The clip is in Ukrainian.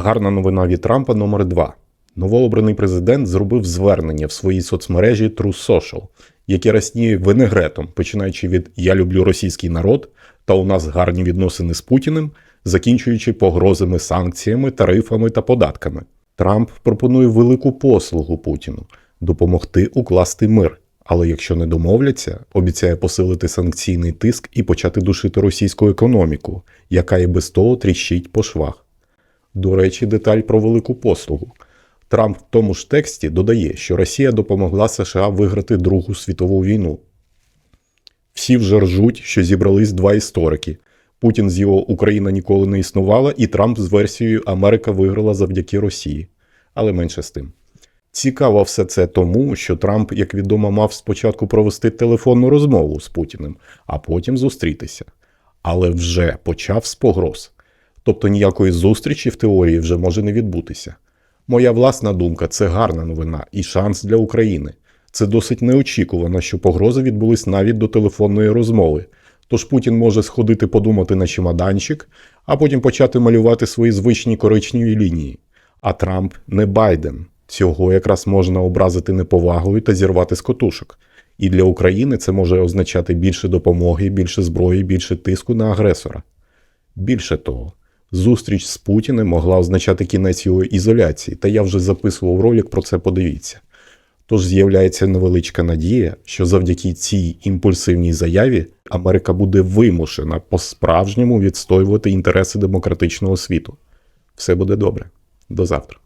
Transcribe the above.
Гарна новина від Трампа номер 2 Новообраний президент зробив звернення в своїй соцмережі True Social, яке росніє винегретом, починаючи від Я люблю російський народ та у нас гарні відносини з Путіним, закінчуючи погрозами санкціями, тарифами та податками. Трамп пропонує велику послугу Путіну допомогти укласти мир. Але якщо не домовляться, обіцяє посилити санкційний тиск і почати душити російську економіку, яка і без того тріщить по швах. До речі, деталь про велику послугу. Трамп в тому ж тексті додає, що Росія допомогла США виграти Другу світову війну. Всі вже ржуть, що зібрались два історики. Путін з його Україна ніколи не існувала, і Трамп з версією Америка виграла завдяки Росії. Але менше з тим. Цікаво все це тому, що Трамп, як відомо, мав спочатку провести телефонну розмову з Путіним, а потім зустрітися. Але вже почав з погроз. Тобто ніякої зустрічі в теорії вже може не відбутися. Моя власна думка це гарна новина і шанс для України. Це досить неочікувано, що погрози відбулись навіть до телефонної розмови. Тож Путін може сходити подумати на чемоданчик, а потім почати малювати свої звичні коричневі лінії. А Трамп не Байден. Цього якраз можна образити неповагою та зірвати з котушок. І для України це може означати більше допомоги, більше зброї, більше тиску на агресора. Більше того, зустріч з Путіним могла означати кінець його ізоляції, та я вже записував ролик про це, подивіться. Тож з'являється невеличка надія, що завдяки цій імпульсивній заяві Америка буде вимушена по-справжньому відстоювати інтереси демократичного світу. Все буде добре. До завтра.